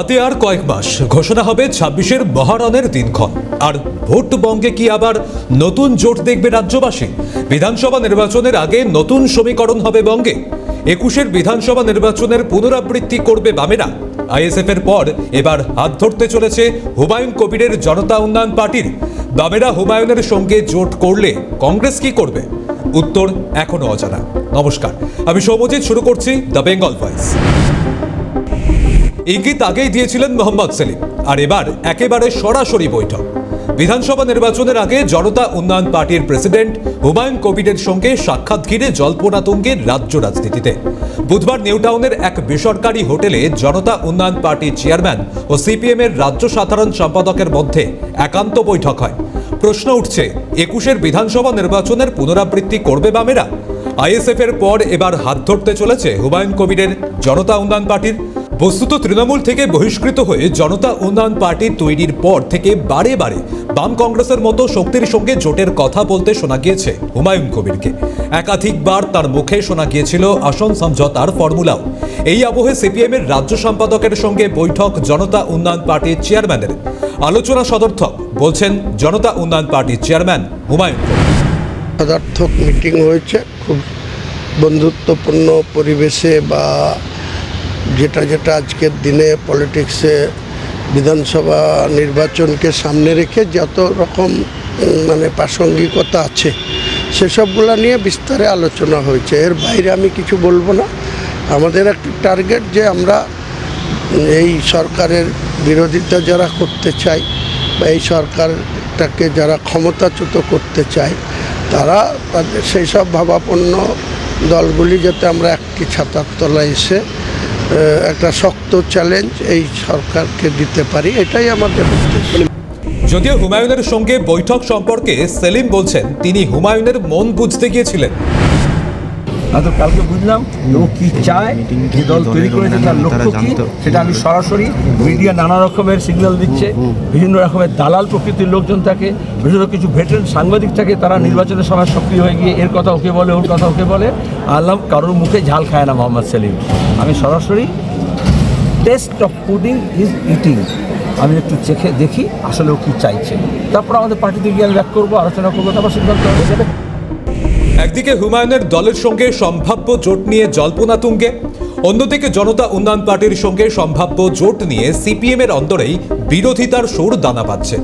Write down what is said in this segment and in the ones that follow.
হাতে আর কয়েক মাস, ঘোষণা হবে ছাব্বিশের মহারণের দিনক্ষণ। আর ভোট বঙ্গে কি আবার নতুন জোট দেখবে রাজ্যবাসী? বিধানসভা নির্বাচনের আগে নতুন সমীকরণ হবে বঙ্গে। একুশের বিধানসভা নির্বাচনের পুনরাবৃত্তি করবে বামেরা। আইএসএফ এর পর এবার হাত ধরতে চলেছে হুমায়ুন কবিরের জনতা উন্নয়ন পার্টির। বামেরা হুমায়ুনের সঙ্গে জোট করলে কংগ্রেস কি করবে? উত্তর এখনও অজানা। নমস্কার, আমি সৌমজিৎ, শুরু করছি দ্য বেঙ্গল ভয়েস। ইঙ্গিত আগেই দিয়েছিলেন মোহাম্মদ সেলিম। আর এবার একেবারে সরাসরি বৈঠক। বিধানসভা নির্বাচনের আগে জনতা উন্নয়ন পার্টির প্রেসিডেন্ট হুমায়ুন কবিরের সঙ্গে সাক্ষাৎ ঘিরে জল্পনা তুঙ্গের রাজ্য রাজনীতিতে। বুধবার নিউটাউনের এক বেসরকারি হোটেলে জনতা উন্নয়ন পার্টির চেয়ারম্যান ও সিপিএম এর রাজ্য সাধারণ সম্পাদকের মধ্যে একান্ত বৈঠক হয়। প্রশ্ন উঠছে, একুশের বিধানসভা নির্বাচনের পুনরাবৃত্তি করবে বামেরা? আইএসএফ এর পর এবার হাত ধরতে চলেছে হুমায়ুন কবিরের জনতা উন্নয়ন পার্টির বস্তুত তৃণমূল থেকে বহিষ্কৃত হয়ে জনতা উন্নয়ন পার্টি তৈরির পর থেকে বারে বারে বাম কংগ্রেসের মতো শক্তির সঙ্গে জোটের কথা বলতে শোনা গিয়েছে হুমায়ুন কবিরকে। একাধিকবার তার মুখে শোনা গিয়েছিল আসন সমঝোতার ফর্মুলাও। এই আবহে সিপিএম এর রাজ্য সম্পাদকের সঙ্গে বৈঠক জনতা উন্নয়ন পার্টির চেয়ারম্যানের। আলোচনা সদর্থক বলছেন জনতা উন্নয়ন পার্টির চেয়ারম্যান হুমায়ুন কবির। মিটিং হয়েছে, খুব বন্ধুত্বপূর্ণ পরিবেশে বা যেটা যেটা আজকের দিনে পলিটিক্সে বিধানসভা নির্বাচনকে সামনে রেখে যত রকম মানে প্রাসঙ্গিকতা আছে, সেসবগুলো নিয়ে বিস্তারে আলোচনা হয়েছে। এর বাইরে আমি কিছু বলব না। আমাদের একটি টার্গেট যে আমরা এই সরকারের বিরোধিতা যারা করতে চায় বা এই সরকারটাকে যারা ক্ষমতাচ্যুত করতে চায়, তারা তাদের সেই সব ভাবাপন্ন দলগুলি যাতে আমরা একটি ছাতার তলায় এসে একটা শক্ত চ্যালেঞ্জ এই সরকারকে দিতে পারি, এটাই আমাদের যদিও হুমায়ুনের সঙ্গে বৈঠক সম্পর্কে সেলিম বলছেন, তিনি হুমায়ুনের মন বুঝতে গিয়েছিলেন। হয়তো কালকে বুঝলাম ও কি চায় যে দল তৈরি করেছে তার লক্ষ্য কি সেটা আমি সরাসরি মিডিয়া নানা রকমের সিগন্যাল দিচ্ছে বিভিন্ন রকমের দালাল প্রকৃতির লোকজন থাকে বিভিন্ন কিছু ভেটেন সাংবাদিক থাকে তারা নির্বাচনের সময় সক্রিয় হয়ে গিয়ে এর কথা ওকে বলে ওর কথা ওকে বলে আল্লাহ কারোর মুখে ঝাল খায় না মোহাম্মদ সেলিম। আমি সরাসরি test of pudding is eating আমি একটু চেখে দেখি আসলে ও কী চাইছে। তারপর আমাদের পার্টিতে গিয়ে আমি ব্যাক করব আলোচনা করব তারপর সিদ্ধান্ত সেটা একদিকে হুমায়ুনের দলের সঙ্গে সম্ভাব্য জোট নিয়ে জল্পনা তুঙ্গে, অন্যদিকে জনতা উন্নয়ন পার্টির সঙ্গে সম্ভাব্য জোট নিয়ে সিপিএম এর অন্দরেই বিরোধিতার সুর দানা পাচ্ছে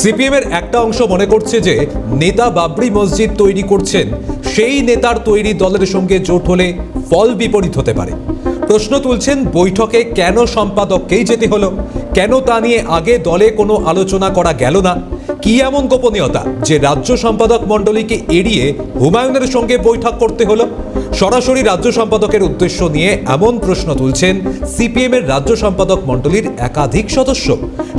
সিপিএম এর একটা অংশ মনে করছে যে নেতা বাবরি মসজিদ তৈরি করছেন, সেই নেতার তৈরি দলের সঙ্গে জোট হলে ফল বিপরীত হতে পারে। প্রশ্ন তুলছেন, বৈঠকে কেন সম্পাদককেই যেতে হলো? কেন তা নিয়ে আগে দলে কোনো আলোচনা করা গেল না? কি এমন গোপনীয়তা যে রাজ্য সম্পাদক মণ্ডলীকে এড়িয়ে হুমায়ুনের সঙ্গে বৈঠক করতে হলো? সরাসরি রাজ্য সম্পাদকের উদ্দেশ্য নিয়ে এমন প্রশ্ন তুলছেন সিপিএম এর রাজ্য সম্পাদক মণ্ডলীর একাধিক সদস্য।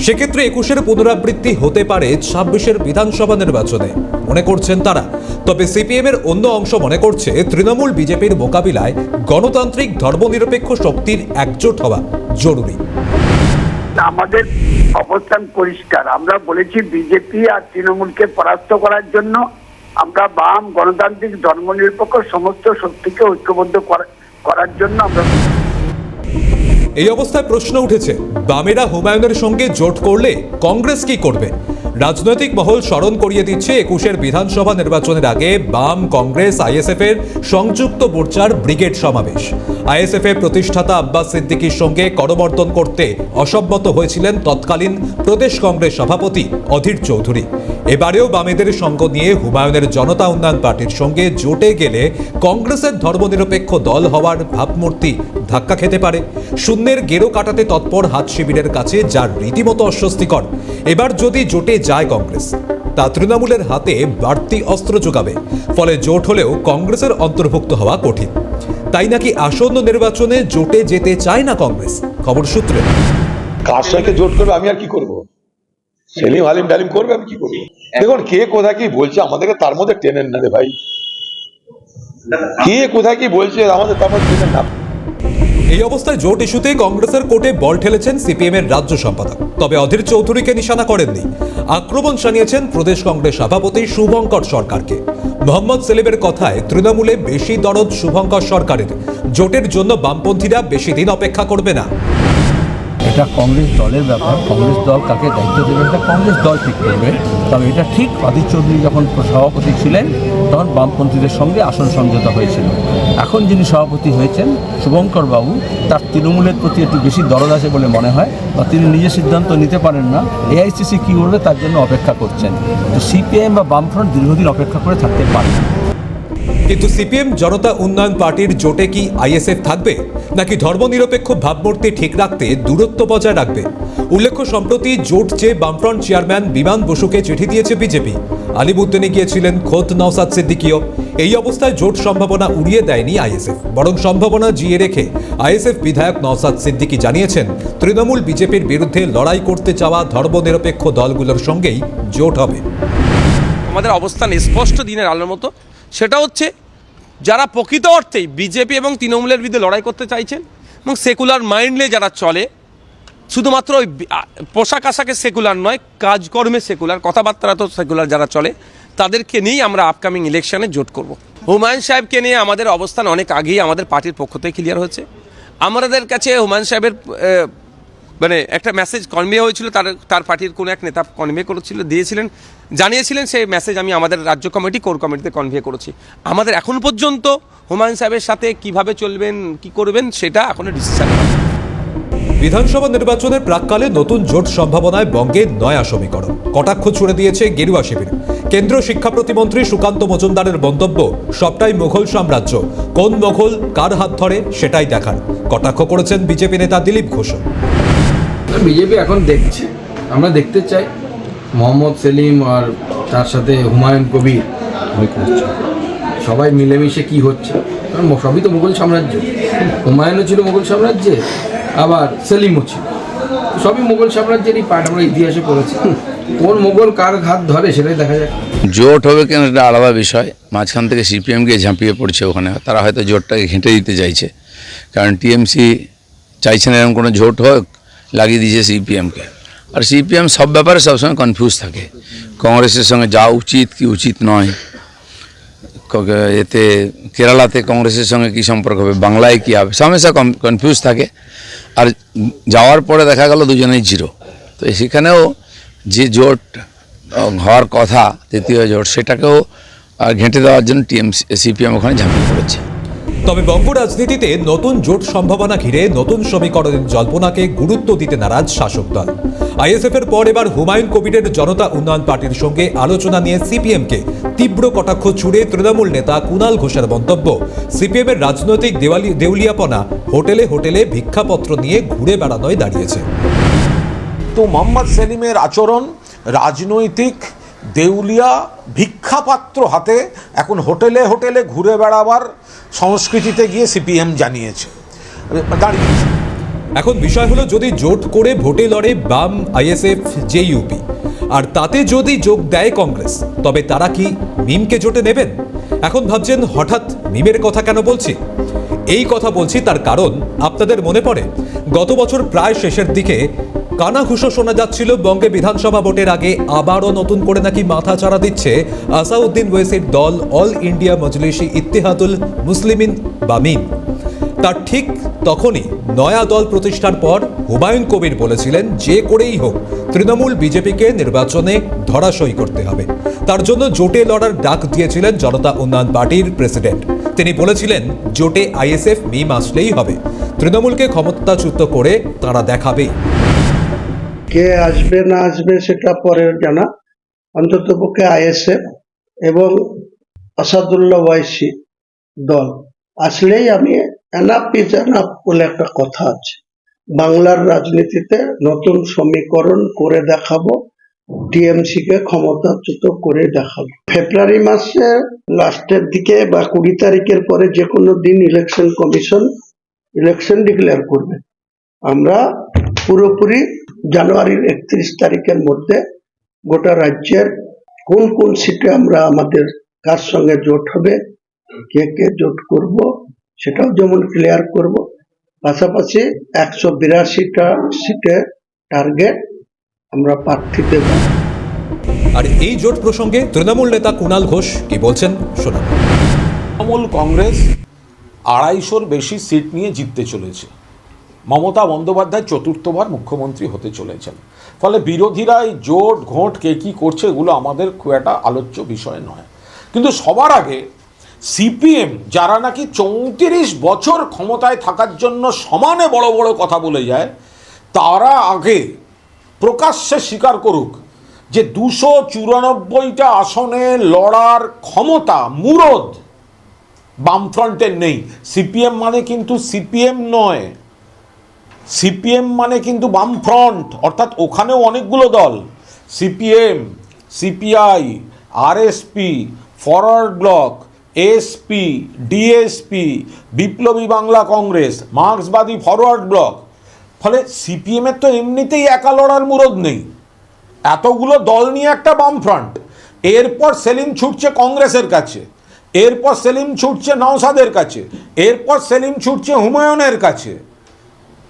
সেক্ষেত্রে একুশের পুনরাবৃত্তি হতে পারে ছাব্বিশের বিধানসভা নির্বাচনে, মনে করছেন তারা। তবে সিপিএম এর অন্য অংশ মনে করছে তৃণমূল বিজেপির মোকাবিলায় গণতান্ত্রিক ধর্মনিরপেক্ষ শক্তির একজোট হওয়া জরুরি। আমাদের অবস্থান পরিষ্কার। আমরা বলেছি বিজেপি আর তৃণমূলকে পরাস্ত করার জন্য আমরা বাম গণতান্ত্রিক ধর্মনিরপেক্ষ সমস্ত শক্তিকে ঐক্যবদ্ধ করা- করার জন্য আমরা এই অবস্থায় প্রশ্ন উঠেছে, বামেরা হুমায়ুনের সঙ্গে জোট করলে কংগ্রেস কি করবে? রাজনৈতিক মহল স্মরণ করিয়ে দিচ্ছে একুশের বিধানসভা নির্বাচনের আগে বাম কংগ্রেস আইএসএফ এর সংযুক্ত মোর্চার ব্রিগেড সমাবেশ। আইএসএফ এর প্রতিষ্ঠাতা আব্বাস সিদ্দিকির সঙ্গে করমর্দন করতে অসম্মত হয়েছিলেন তৎকালীন প্রদেশ কংগ্রেস সভাপতি অধীর চৌধুরী। এবারেও বামেদের সঙ্গ নিয়ে হুমায়ুনের জনতা উন্নয়ন পার্টির সঙ্গে জোটে গেলে কংগ্রেসের ধর্মনিরপেক্ষ দল হওয়ার ভাবমূর্তি ধাক্কা খেতে পারে। শূন্যের গেরো কাটাতে তৎপর হাত শিবিরের কাছে যার রীতিমতো অস্বস্তিকর। এবার যদি জোটে যায় কংগ্রেস, তা তৃণমূলের হাতে বাড়তি অস্ত্র যোগাবে। ফলে জোট হলেও কংগ্রেসের অন্তর্ভুক্ত হওয়া কঠিন। তাই নাকি আসন্ন নির্বাচনে জোটে যেতে চায় না কংগ্রেস? খবর সূত্রে। কার সঙ্গে জোট করবে, আমি আর কি করব? সেলিম হালিম ডালিম করবে, আমি কি করব? দেখুন, কে কোথায় কি বলছে, আমাদেরকে তার মধ্যে টেনেন না রে ভাই। কে কোথায় কি বলছে, আমাদের তার মধ্যে টেনেন না। এই অবস্থায় জোট ইস্যুতে কংগ্রেসের কোর্টে বল ঠেলেছেন সিপিএম এর রাজ্য সম্পাদক। তবে অধীর চৌধুরীকে নিশানা করেননি। আক্রমণ জানিয়েছেন প্রদেশ কংগ্রেস সভাপতি শুভঙ্কর সরকারকে। মোহাম্মদ সেলিমের কথায় তৃণমূলে বেশি দরদ শুভঙ্কর সরকারের। জোটের জন্য বামপন্থীরা বেশি দিন অপেক্ষা করবে না। এটা কংগ্রেস দলের ব্যাপার, কংগ্রেস দল কাকে দায়িত্ব দেবে এটা কংগ্রেস দল ঠিক করবে। তবে এটা ঠিক অধীর চৌধুরী যখন সভাপতি ছিলেন, তখন বামপন্থীদের সঙ্গে আসন সমঝোতা হয়েছিল। এখন যিনি সভাপতি হয়েছেন, শুভঙ্কর বাবু, তার তৃণমূলের প্রতি একটু বেশি দরদ আছে বলে মনে হয়, বা তিনি নিজে সিদ্ধান্ত নিতে পারেন না, এআইসিসি কী করবে তার জন্য অপেক্ষা করছেন। তো সিপিআইএম বা বামফ্রন্ট দীর্ঘদিন অপেক্ষা করে থাকতে পারে। না। কিন্তু সিপিএম জনতা উন্নয়ন পার্টির জোটে কি আইএসএফ থাকবে? নাকি ধর্মনিরপেক্ষ ভাবমূর্তি ঠিক রাখতে দূরত্ব বজায় রাখবে? উল্লেখ্য, সম্প্রতি জোট চেয়ে বামফ্রন্ট চেয়ারম্যান বিমান বসুকে চিঠি দিয়েছে বিজেপি আলিবুদ্দিনে গিয়েছিলেন খোদ নওসাদ সিদ্দিকিও। এই অবস্থায় জোট সম্ভাবনা উড়িয়ে দেয়নি আইএসএফ, বরং সম্ভাবনা জিয়ে রেখে আইএসএফ বিধায়ক নওসাদ সিদ্দিকি জানিয়েছেন, তৃণমূল বিজেপির বিরুদ্ধে লড়াই করতে চাওয়া ধর্মনিরপেক্ষ দলগুলোর সঙ্গেই জোট হবে। আমাদের অবস্থান স্পষ্ট দিনের আলোর মতো। সেটা হচ্ছে যারা প্রকৃত অর্থেই বিজেপি এবং তৃণমূলের বিরুদ্ধে লড়াই করতে চাইছেন এবং সেকুলার মাইন্ডলে যারা চলে, শুধুমাত্র ওই পোশাক আশাকে সেকুলার নয়, কাজকর্মে সেকুলার কথাবার্তা তো সেকুলার যারা চলে, তাদেরকে নিয়েই আমরা আপকামিং ইলেকশনে জোট করব। হুমায়ুন সাহেবকে নিয়ে আমাদের অবস্থান অনেক আগেই আমাদের পার্টির পক্ষ থেকে ক্লিয়ার হয়েছে। আমাদের কাছে হুমায়ুন সাহেবের মানে একটা মেসেজ কনভে হয়েছিল, তার তার পার্টির কোনো এক নেতা কনভে করেছিল, দিয়েছিলেন, জানিয়েছিলেন সেই মেসেজ আমি আমাদের রাজ্য কমিটি কোর কমিটিতে কনভে করেছি। আমাদের এখন পর্যন্ত হুমায়ুন সাহেবের সাথে কীভাবে চলবেন, কি করবেন, সেটা এখনও ডিসিশন বিধানসভা নির্বাচনের প্রাককালে নতুন জোট সম্ভাবনায় বঙ্গে নয়া সমীকরণ। কটাক্ষ ছুড়ে দিয়েছে গেরুয়া শিবির। কেন্দ্রীয় শিক্ষা প্রতিমন্ত্রী সুকান্ত মজুমদারের মন্তব্য, সবটাই মুঘল সাম্রাজ্য। কোন মোঘল কার হাত ধরে, সেটাই দেখার। কটাক্ষ করেছেন বিজেপি নেতা দিলীপ ঘোষ। বিজেপি এখন দেখছে। আমরা দেখতে চাই মোহাম্মদ সেলিম আর তার সাথে হুমায়ুন কবির। সবাই মিলেমিশে কি হচ্ছে? কারণ সবই তো মুঘল সাম্রাজ্য। হুমায়ুনও ছিল মুঘল সাম্রাজ্যে, আবার সেলিমও ছিল। সবই মুঘল সাম্রাজ্যেরই পাঠ আমরা ইতিহাসে পড়েছি। কোন মুঘল কার ঘাত ধরে সেটাই দেখা যাক। জোট হবে কেন এটা আলাদা বিষয়। মাঝখান থেকে সিপিএম গিয়ে ঝাঁপিয়ে পড়ছে ওখানে। তারা হয়তো জোটটাকে ঘেঁটে দিতে চাইছে। কারণ টিএমসি চাইছে না এরকম কোনো জোট হোক। লাগিয়ে দিয়েছে সিপিএমকে আর সিপিএম সব ব্যাপারে সবসময় কনফিউজ থাকে। কংগ্রেসের সঙ্গে যা উচিত কি উচিত নয়। এতে কেরালাতে কংগ্রেসের সঙ্গে কি সম্পর্ক হবে, বাংলায় কি হবে হামেশা কনফিউজ থাকে। আর যাওয়ার পরে দেখা গেল দুজনেই জিরো তো সেখানেও যে জোট হওয়ার কথা তৃতীয় জোট, সেটাকেও ঘেঁটে দেওয়ার জন্য টিএমসি সিপিএম ওখানে ঝাঁপিয়ে পড়েছে। তবে বঙ্গ রাজনীতিতে নতুন জোট সম্ভাবনা ঘিরে নতুন সমীকরণের জল্পনাকে গুরুত্ব দিতে নারাজ শাসক দল। আইএসএফ এর পর এবার হুমায়ুন কবিরের জনতা উন্নয়ন পার্টির সঙ্গে আলোচনা নিয়ে সিপিএমকে তীব্র কটাক্ষ ছুড়ে তৃণমূল নেতা কুনাল ঘোষের মন্তব্য। সিপিএম এর রাজনৈতিক দেওয়ালি, দেউলিয়াপনা হোটেলে হোটেলে ভিক্ষাপত্র নিয়ে ঘুরে বেড়ানোয় দাঁড়িয়েছে। তো মোহাম্মদ সেলিমের আচরণ, রাজনৈতিক দেউলিয়া, ভিক্ষাপাত্র হাতে এখন হোটেলে হোটেলে ঘুরে বেড়াবার সংস্কৃতিতে গিয়ে সিপিএম জানিয়েছে। দাঁড়িয়েছে এখন বিষয় হলো যদি জোট করে ভোটে লড়ে বাম, আইএসএফ, জেইউপি, আর তাতে যদি যোগ দেয় কংগ্রেস, তবে তারা কি মিমকে জোটে নেবেন? এখন ভাবছেন হঠাৎ মিমের কথা কেন বলছি? এই কথা বলছি তার কারণ আপনাদের মনে পড়ে, গত বছর প্রায় শেষের দিকে কানাঘুষো শোনা যাচ্ছিল। বঙ্গে বিধানসভা ভোটের আগে আবারও নতুন করে নাকি মাথা চাড়া দিচ্ছে আসাউদ্দিন ওয়েসির দল, অল ইন্ডিয়া মজলিসি ইত্তেহাদুল মুসলিমিন বা মিম। তার ঠিক তখনই নয়া দল প্রতিষ্ঠার পর হুমায়ুন কবির বলেছিলেন, যে করেই হোক, তৃণমূল বিজেপিকে নির্বাচনে ধরাশয়ী করতে হবে। তার জন্য জোটে লড়ার ডাক দিয়েছিলেন জনতা উন্নয়ন পার্টির প্রেসিডেন্ট। তিনি বলেছিলেন, জোটে আইএসএফ, মিম আসলেই হবে। তৃণমূলকে ক্ষমতাচ্যুত করে তারা দেখাবেই। কে আসবে, না আসবে সেটা পরের জানা। অন্তত পক্ষে আইএসএফ এবং আসাদুল্লাহ ওয়াইসি দল। আসলেই আমি এনাফ ইজ এনাফ বলে একটা কথা আছে। বাংলার রাজনীতিতে নতুন সমীকরণ করে দেখাবো টিএমসি কে ক্ষমতাচ্যুত করে দেখাবো। ফেব্রুয়ারি মাসে লাস্টের দিকে বা কুড়ি তারিখের পরে যে কোনো দিন ইলেকশন কমিশন ইলেকশন ডিক্লেয়ার করবে। আমরা পুরোপুরি জানুয়ারির একত্রিশ তারিখের মধ্যে গোটা রাজ্যের কোন কোন সিটে আমরা আমাদের কার সঙ্গে জোট হবে কে কে জোট করব সেটাও যেমন ক্লিয়ার করব। পাশাপাশি একশো বিরাশিটা সিটে টার্গেট আমরা প্রার্থী দেব। আর এই জোট প্রসঙ্গে তৃণমূল নেতা কুণাল ঘোষ কি বলছেন শোনাব। তৃণমূল কংগ্রেস আড়াইশোর বেশি সিট নিয়ে জিততে চলেছে। মমতা বন্দ্যোপাধ্যায় চতুর্থবার মুখ্যমন্ত্রী হতে চলেছেন। ফলে বিরোধীরা এই জোট, ঘোট, কে কী করছে এগুলো আমাদের খুব একটা আলোচ্য বিষয় নয়। কিন্তু সবার আগে সিপিএম, যারা নাকি চৌত্রিশ বছর ক্ষমতায় থাকার জন্য সমানে বড় বড় কথা বলে যায়, তারা আগে প্রকাশ্যে স্বীকার করুক যে দুশো চুরানব্বইটা আসনে লড়ার ক্ষমতা, মুরদ বামফ্রন্টের নেই। সিপিএম মানে কিন্তু সিপিএম নয়। সিপিএম মানে কিন্তু বামফ্রন্ট, অর্থাৎ ওখানেও অনেকগুলো দল। CPM, CPI, RSP, Forward Bloc, SP, DSP, Biplobi Bangla Congress, Marxbadi Forward Bloc. ফলে সিপিএমের তো এমনিতেই একা লড়ার মুরদ নেই। এতগুলো দল নিয়ে একটা বামফ্রন্ট। এরপর সেলিম ছুটছে কংগ্রেসের কাছে। এরপর সেলিম ছুটছে নওসাদের কাছে। এরপর সেলিম ছুটছে হুমায়ুনের কাছে।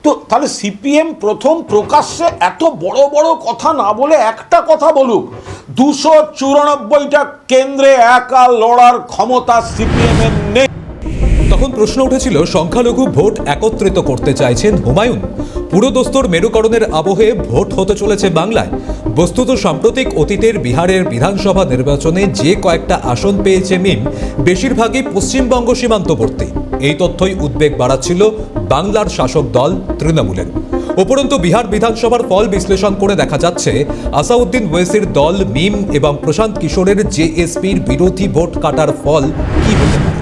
তো তাহলে সিপিএম প্রথম প্রকাশ্যে এত বড় বড় কথা না বলে একটা কথা বলুক, দুশো চুরানব্বইটা কেন্দ্রে একা লড়ার ক্ষমতা সিপিএমের নেই। তখন প্রশ্ন উঠেছিল, সংখ্যালঘু ভোট একত্রিত করতে চাইছেন হুমায়ুন। পুরোদস্তুর মেরুকরণের আবহে ভোট হতে চলেছে বাংলায়। বস্তুত সাম্প্রতিক অতীতের বিহারের বিধানসভা নির্বাচনে যে কয়েকটা আসন পেয়েছে মিম, বেশিরভাগই পশ্চিমবঙ্গ সীমান্তবর্তী। এই তথ্যই উদ্বেগ বাড়াচ্ছিল বাংলার শাসক দল তৃণমূলের। উপরন্তু বিহার বিধানসভার ফল বিশ্লেষণ করে দেখা যাচ্ছে, আসাউদ্দিন ওয়েসির দল মিম এবং প্রশান্ত কিশোরের জেএসপির বিরোধী ভোট কাটার ফল কি হতে পারে?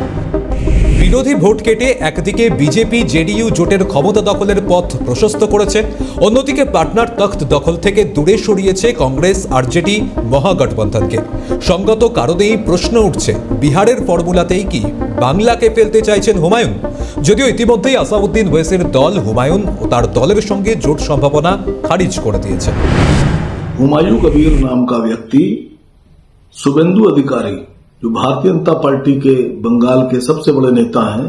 বিরোধী ভোট কেটে একদিকে বিজেপি, জেডিইউ জোটের ক্ষমতা দখলের পথ প্রশস্ত করেছে, অন্যদিকে পাটনার তখ্ত দখল থেকে দূরে সরিয়েছে কংগ্রেস, আরজেডি, মহাগঠবন্ধনকে। সঙ্গত কারণেই প্রশ্ন উঠছে, বিহারের ফর্মুলাতেই কি বাংলাকে ফেলতে চাইছেন হুমায়ুন? যদিও ইতিমধ্যেই আসাউদ্দিন ওয়েসের দল হুমায়ুন ও তার দলের সঙ্গে জোট সম্ভাবনা খারিজ করে দিয়েছে हुमायूं कबीर नाम का व्यक्ति शुभेंदु अधिकारी जो भारतीय जनता पार्टी के बंगाल के सबसे बड़े नेता हैं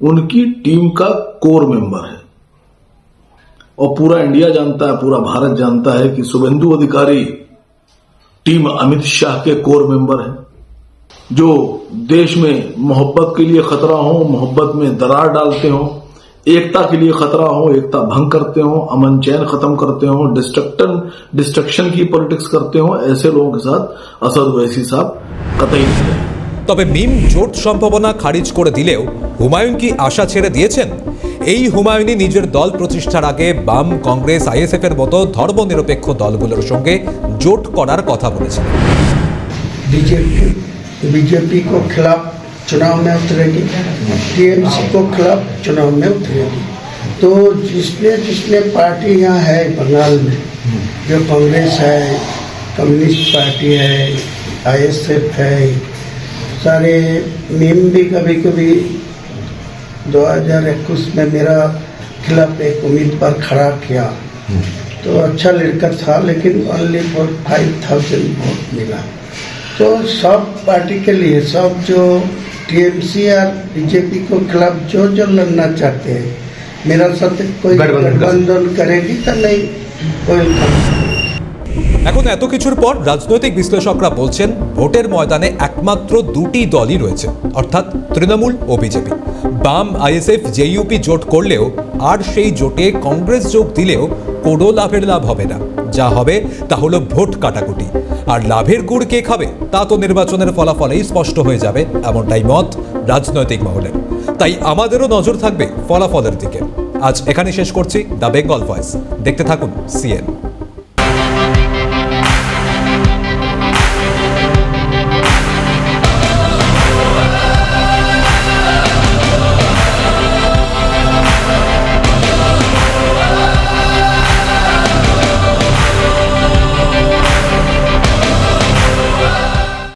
उनकी टीम का कोर मेंबर है और पूरा इंडिया जानता है पूरा भारत जानता है कि शुभेंदु अधिकारी टीम अमित शाह के कोर मेंबर है जो देश में मोहब्बत के लिए खतरा हो मोहब्बत में दरार डालते हो एकता के लिए खतरा हो एकता भंग करते हो अमन चैन खत्म करते हो डिस्ट्रक्टन डिस्ट्रक्शन की पॉलिटिक्स करते हो ऐसे लोगों के साथ असद वैसी साहब कतई नहीं रहे তবে মিম জোট সম্ভাবনা খারিজ করে দিলেও হুমায়ুন কি আশা ছেড়ে দিয়েছেন এই হুমায়ুনই নিজের দল প্রতিষ্ঠার আগে বাম কংগ্রেস আইএসএফ এর মতো ধর্মনিরপেক্ষ দলগুলোর সঙ্গে জোট করার কথা বলেছেন बीजेपी बीजेपी को खिलाफ चुनाव में उतरेगी, टीएमसी को खिलाफ चुनाव में उतरेगी। तो जिसने जिसने पार्टी यहाँ है बंगाल में, जो कांग्रेस है, कम्युनिस्ट पार्टी है, आईएसएफ है, सारे मीम भी कभी कभी 2021 में मेरा खिलाफ एक उम्मीदवार खड़ा किया। तो अच्छा लड़का था, लेकिन only for five thousand vote मिला। तो सब पार्टी के लिए सब जो टीएमसी और बीजेपी को खिलाफ जो जो लड़ना चाहते हैं मेरा साथ कोई गठबंधन करेगी तो नहीं वेलकम এখন এত কিছুর পর রাজনৈতিক বিশ্লেষকরা বলছেন ভোটের ময়দানে একমাত্র দুটি দলই রয়েছে অর্থাৎ তৃণমূল ও বিজেপি বাম আইএসএফ জেইউপি জোট করলেও আর সেই জোটে কংগ্রেস যোগ দিলেও কোনো লাভের লাভ হবে না। যা হবে, তা হলো ভোট কাটাকুটি। আর লাভের গুড় কে খাবে, তা তো নির্বাচনের ফলাফলেই স্পষ্ট হয়ে যাবে, এমনটাই মত রাজনৈতিক মহলের। তাই আমাদেরও নজর থাকবে ফলাফলের দিকে। আজ এখানে শেষ করছি, দ্য বেঙ্গল ভয়েস। দেখতে থাকুন সিএন